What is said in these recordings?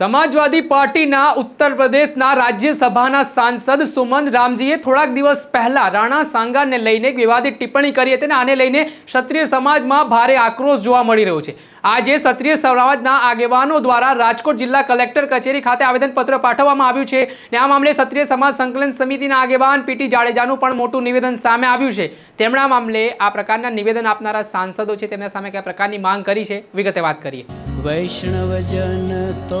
સમાજવાદી પાર્ટીના ઉત્તર પ્રદેશના રાજ્યસભાના સાંસદ સુમન રામજીએ થોડાક દિવસ પહેલા રાણા સાંગાને લઈને એક વિવાદિત ટિપ્પણી કરી હતી અને આને લઈને ક્ષત્રિય સમાજમાં ભારે આક્રોશ જોવા મળી રહ્યો છે. આજે ક્ષત્રિય સમાજના આગેવાનો દ્વારા રાજકોટ જિલ્લા કલેક્ટર કચેરી ખાતે આવેદનપત્ર પાઠવવામાં આવ્યું છે ને આ મામલે ક્ષત્રિય સમાજ સંકલન સમિતિના આગેવાન પીટી જાડેજાનું પણ મોટું નિવેદન સામે આવ્યું છે. તેમણે આ મામલે આ પ્રકારના નિવેદન આપનારા સાંસદો છે તેમના સામે કયા પ્રકારની માંગ કરી છે? વિગતે વાત કરીએ. વૈષ્ણવજન તો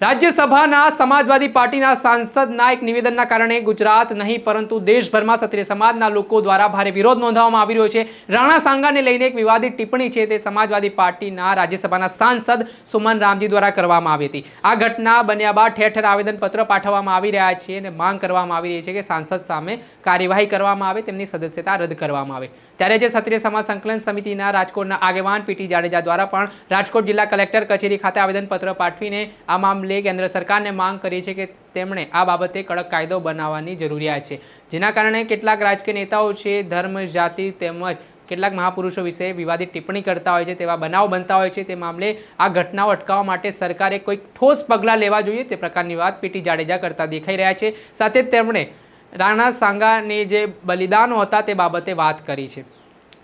રાજ્યસભાના સમાજવાદી પાર્ટીના સાંસદના એક નિવેદનના કારણે ગુજરાત નહીં, પરંતુ દેશભરમાં ક્ષત્રિય સમાજના લોકો દ્વારા ભારે વિરોધ નોંધાવવામાં આવી રહ્યો છે. રાણા સાંગાને લઈને એક વિવાદિત ટિપ્પણી છે તે સમાજવાદી પાર્ટીના રાજ્યસભાના સાંસદ સુમન રામજી દ્વારા કરવામાં આવી હતી. આ ઘટના બન્યા બાદ ઠેર ઠેર આવેદનપત્ર પાઠવવામાં આવી રહ્યા છે અને માંગ કરવામાં આવી રહી છે કે સાંસદ સામે કાર્યવાહી કરવામાં આવે, તેમની સદસ્યતા રદ કરવામાં આવે. ત્યારે જે ક્ષત્રિય સમાજ સંકલન સમિતિના રાજકોટના આગેવાન પીટી જાડેજા દ્વારા પણ રાજકોટ જિલ્લા કલેક્ટર કચેરી ખાતે આવેદનપત્ર પાઠવીને આ મામલે કેન્દ્ર સરકારને માંગ કરી છે કે તેમણે આ બાબતે કડક કાયદો બનાવવાની જરૂરિયાત છે. જેના કારણે કેટલાક રાજકીય નેતાઓ છે, ધર્મ, જાતિ તેમજ કેટલાક મહાપુરુષો વિશે વિવાદિત ટિપ્પણી કરતા હોય છે, તેવા બનાવ બનતા હોય છે, તે મામલે આ ઘટનાઓ અટકાવવા માટે સરકારે કોઈક ઠોસ પગલાં લેવા જોઈએ તે પ્રકારની વાત પીટી જાડેજા કરતા દેખાઈ રહ્યા છે. સાથે જ તેમણે રાણા સાંગાની જે બલિદાનો હતા તે બાબતે વાત કરી છે.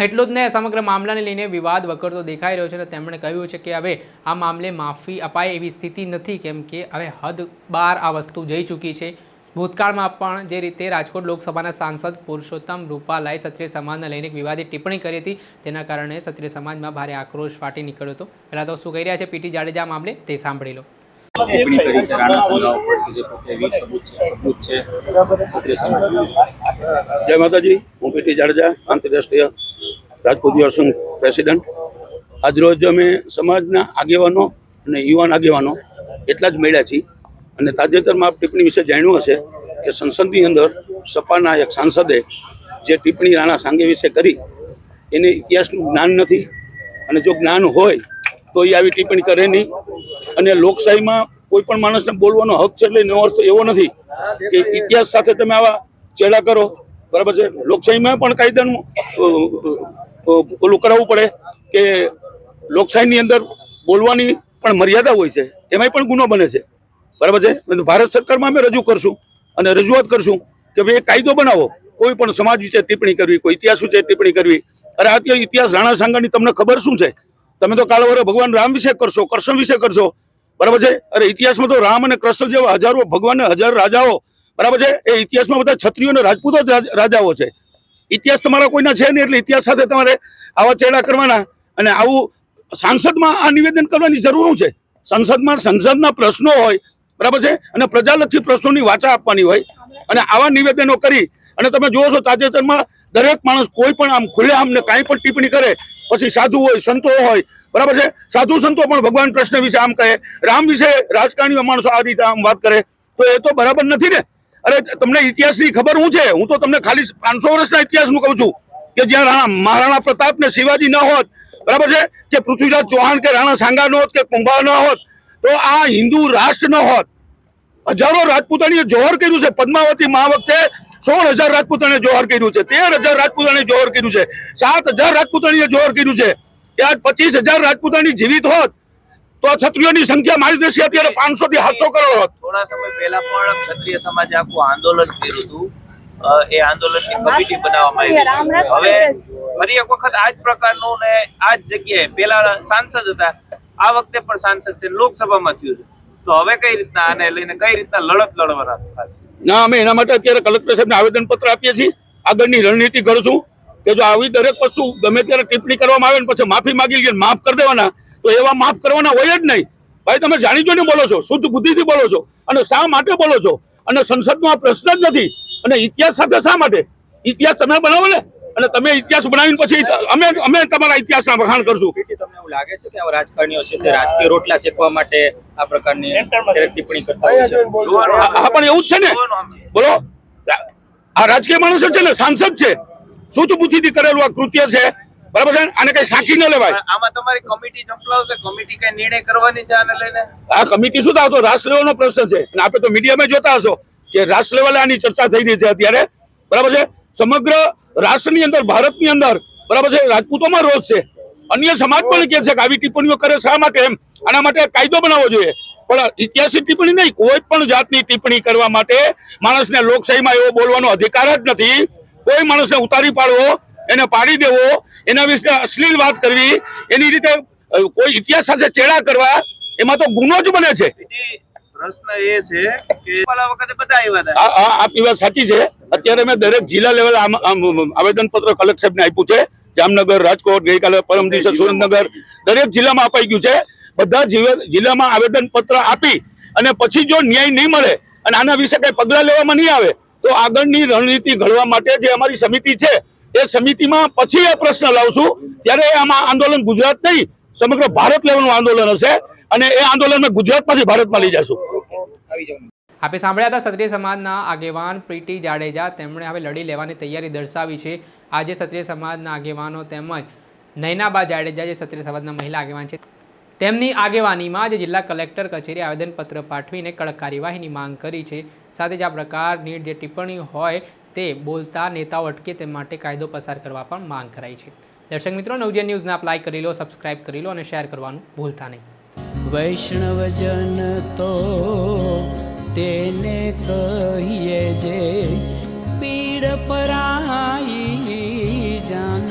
એટલું જ ને સમગ્ર મામલાને લઈને વિવાદ વકરતો દેખાઈ રહ્યો છે અને તેમણે કહ્યું છે કે હવે આ મામલે માફી અપાય એવી સ્થિતિ નથી, કેમ કે હવે હદ બહાર આ વસ્તુ જઈ ચૂકી છે. ભૂતકાળમાં પણ જે રીતે રાજકોટ લોકસભાના સાંસદ પુરુષોત્તમ રૂપાલાએ ક્ષત્રિય સમાજને લઈને એક વિવાદિત ટિપ્પણી કરી હતી, તેના કારણે ક્ષત્રિય સમાજમાં ભારે આક્રોશ ફાટી નીકળ્યો હતો. પહેલાં તો શું કહી રહ્યા છે પીટી જાડેજા મામલે તે સાંભળી લો. ટિપ્પણી કરી છે રાણા સંઘા ઉપર કે જે પોતે વીર સબૂત છે સબૂત છે. ક્ષત્રિય સમાજ. જય માતાજી હું પીટી જાડેજા આંતરરાષ્ટ્રીય રાજપૂત યુવા સંઘ પ્રેસિડન્ટ. આજરોજ અમે સમાજના આગેવાનો અને યુવાન આગેવાનો એટલા જ મળ્યા છીએ. અને તાજેતરમાં આપ ટિપ્પણી વિશે જાણ્યું હશે કે સંસદની અંદર સપાના એક સાંસદે જે ટિપ્પણી રાણા સાંગે વિશે કરી એને ઇતિહાસનું જ્ઞાન નથી. અને જો જ્ઞાન હોય તો એ આવી ટિપ્પણી કરે નહીં. અને લોકશાહીમાં કોઈ પણ માણસને બોલવાનો હક છે એટલે એનો અર્થ એવો નથી કે ઇતિહાસ સાથે તમે આવા ચેડા કરો. બરાબર છે? લોકશાહીમાં પણ કાયદાનું ઓલું કરાવવું પડે કે લોકશાહીની અંદર બોલવાની પણ મર્યાદા હોય છે. એમાંય પણ ગુનો બને છે. બરાબર છે? ભારત સરકારમાં અમે રજૂ કરશું અને રજૂઆત કરશું કે ભાઈ કાયદો બનાવો. કોઈ પણ સમાજ વિશે ટિપ્પણી કરવી, કોઈ ઇતિહાસ વિશે ટિપ્પણી કરવી. અરે અત્યારે ઇતિહાસ રાણા સાંગાની તમને ખબર શું છે? તમે તો કાળવરે ભગવાન રામ વિશે કરશો કૃષ્ણ વિશે કરશો. બરાબર છે? અરે ઇતિહાસમાં તો રામ અને કૃષ્ણ જેવા હજારો ભગવાન હજાર રાજાઓ, બરાબર છે? એ ઇતિહાસમાં બધા ક્ષત્રિયો અને રાજપૂતો રાજાઓ છે. ઇતિહાસ તમારા કોઈના છે નહીં એટલે ઇતિહાસ સાથે તમારે આવા ચેડા કરવાના અને આવું સાંસદમાં આ નિવેદન કરવાની જરૂર છે? સંસદમાં સંસદના પ્રશ્નો હોય, બરાબર છે? અને પ્રજાલક્ષી પ્રશ્નોની વાચા આપવાની હોય. અને આવા નિવેદનો કરી અને તમે જુઓ છો તાજેતરમાં દરેક માણસ કોઈ પણ આમ ખુલ્લે આમને કાંઈ પણ ટિપ્પણી કરે, પછી સાધુ હોય, સંતો હોય બરાબર છે? સાધુ સંતો પણ ભગવાન કૃષ્ણ વિશે આમ કહે, રામ વિશે રાજકારણીઓ માણસો આ રીતે આમ વાત કરે, તો એ તો બરાબર નથી ને? અરે, તમને ઇતિહાસની ખબર શું છે? હું તો તમને ખાલી પાંચસો વર્ષના ઇતિહાસનું કહું છું કે જ્યાં રાણા, મહારાણા પ્રતાપ ને શિવાજી ન હોત, બરાબર છે? કે પૃથ્વીરાજ ચૌહાણ કે રાણા સાંગા ન હોત, કે કુંભા ન હોત, તો આ હિન્દુ રાષ્ટ્ર ન હોત. હજારો રાજપૂતાણીએ જોહર કર્યું છે. પદ્માવતી મા વખતે સોળ હજાર રાજપૂતાણીએ જોહર કર્યું છે. તેર હજાર રાજપૂતાણીએ જોહર કર્યું છે. સાત હજાર રાજપૂતાણીએ જોહર કર્યું છે. ત્યાં પચીસ હજાર રાજપૂતાની જીવિત હોત તો આ ક્ષત્રિયોની સંખ્યા મારી દેશે અત્યારે પાંચસો થી સાતસો કરોડ હોત. થોડા સમય પહેલા પણ ક્ષત્રિય સમાજે આખું આંદોલન કર્યું હતું. એ આંદોલનની કમિટી બનાવવામાં આવી હવે ફરી એક વખત આ જ પ્રકારનું ને આ જ જગ્યાએ પેલા સાંસદ હતા આ વખતે પણ સાંસદ છે લોકસભામાં થયું છે. તો હવે કઈ રીતના આને લઈને કઈ રીતના લડત લડવાના ના અમે એના માટે અત્યારે કલેક્ટર સાહેબને આવેદન પત્ર આપીએ છીએ. આગળની રણનીતિ ઘડશું કે જો આવી દરેક વસ્તુ ગમે ત્યારે ટિપ્પણી કરવામાં આવે ને પછી માફી માગી લઈએ માફ કરી દેવાના તો એવા માફ કરવાના હોય જ નહીં. ભાઈ તમે જાણી જોઈને બોલો છો શુદ્ધ બુદ્ધિથી બોલો છો અને શા માટે બોલો છો? અને સંસદમાં આ પ્રશ્ન જ નથી. અને ઇતિહાસ સાથે શા માટે? ઇતિહાસ તમે બનાવો ને અને તમે ઇતિહાસ બનાવીને પછી અમે અમે તમારા ઇતિહાસના વખાણ કરશું. તમને એવું લાગે છે કે આ રાજકારણીઓ છે તે રાજકીય રોટલા શેકવા માટે આ પ્રકારની ટિપ્પણી કરતા હોય છે? આ પણ એવું જ છે ને? બોલો આ રાજકીય માણસો છે ને સાંસદ છે. શુદ્ધ બુદ્ધિથી કરેલું આ કૃત્ય છે. બરાબર છે આને કઈ સાખી ન લેવાય. આમાં તમારી કમિટી જંપલાવશે કમિટી કઈ નિર્ણય કરવાની છે આને લઈને? આ કમિટી શું થતો રાષ્ટ્ર લેવલનો પ્રશ્ન છે. અને આપણે તો મીડિયામાં જોતા હશો કે રાષ્ટ્ર લેવલે આની ચર્ચા થઈ રહી છે અત્યારે. બરાબર છે? સમગ્ર રાષ્ટ્રની અંદર ભારતની અંદર બરાબર છે? રાજપૂતોમાં રોષ છે. અન્ય સમાજ પણ કહે છે કે આવી ટિપ્પણીઓ કરે શા માટે એમ? આના માટે કાયદો બનાવવો જોઈએ. પણ ઐતિહાસિક ટિપ્પણી નહીં કોઈ પણ જાતની ટિપ્પણી કરવા માટે માણસને લોકશાહીમાં એવો બોલવાનો અધિકાર જ નથી. કોઈ માણસને ઉતારી પાડવો એને પાડી દેવો એના વિશે અશ્લીલ વાત કરવી એની રીતે કોઈ ઇતિહાસ સાથે ચેડા કરવા એમાં તો ગુનો જ બને છે. પ્રશ્ન એ છે કે વખતે બધા આવ્યા હતા. આપની વાત સાચી છે. અત્યારે મેં દરેક જિલ્લા લેવલે આવેદન પત્ર કલેક્ટર સાહેબને આપ્યું છે. જામનગર રાજકોટ ગઈકાલે પરમ દિવસે સુરેન્દ્રનગર દરેક જિલ્લામાં અપાઈ ગયું છે. બધા જિલ્લામાં આવેદન પત્ર આપી અને પછી જો ન્યાય નહીં મળે અને આના વિશે કઈ પગલાં લેવામાં નહીં આવે તો આગળની રણનીતિ ઘડવા માટે જે અમારી સમિતિ છે એ સમિતિમાં પછી એ પ્રશ્ન લાવશું. ત્યારે આમાં આંદોલન ગુજરાત નહીં સમગ્ર ભારત લેવલનું આંદોલન હશે અને એ આંદોલન મેં ગુજરાતમાંથી ભારતમાં લઈ જશું. આપે સાંભળ્યા હતા ક્ષત્રિય સમાજના આગેવાન પ્રીતિ જાડેજા. તેમણે હવે લડી લેવાની તૈયારી દર્શાવી છે. આજે ક્ષત્રિય સમાજના આગેવાનો તેમજ નૈનાબા જાડેજા જે ક્ષત્રિય સમાજના મહિલા આગેવાન છે તેમની આગેવાનીમાં જે જિલ્લા કલેક્ટર કચેરી આવેદનપત્ર પાઠવીને કડક કાર્યવાહીની માંગ કરી છે. સાથે જ આ પ્રકારની જે ટિપ્પણી હોય તે બોલતા નેતાઓ અટકે તે માટે કાયદો પસાર કરવા પણ માંગ કરાઈ છે. દર્શક મિત્રો નવજે ન્યૂઝને આપ લાઇક કરી લો, સબસ્ક્રાઇબ કરી લો અને શેર કરવાનું ભૂલતા નહીં. વૈષ્ણવજન તો તેને કહીએ જે પીડ પરાઈ જાણ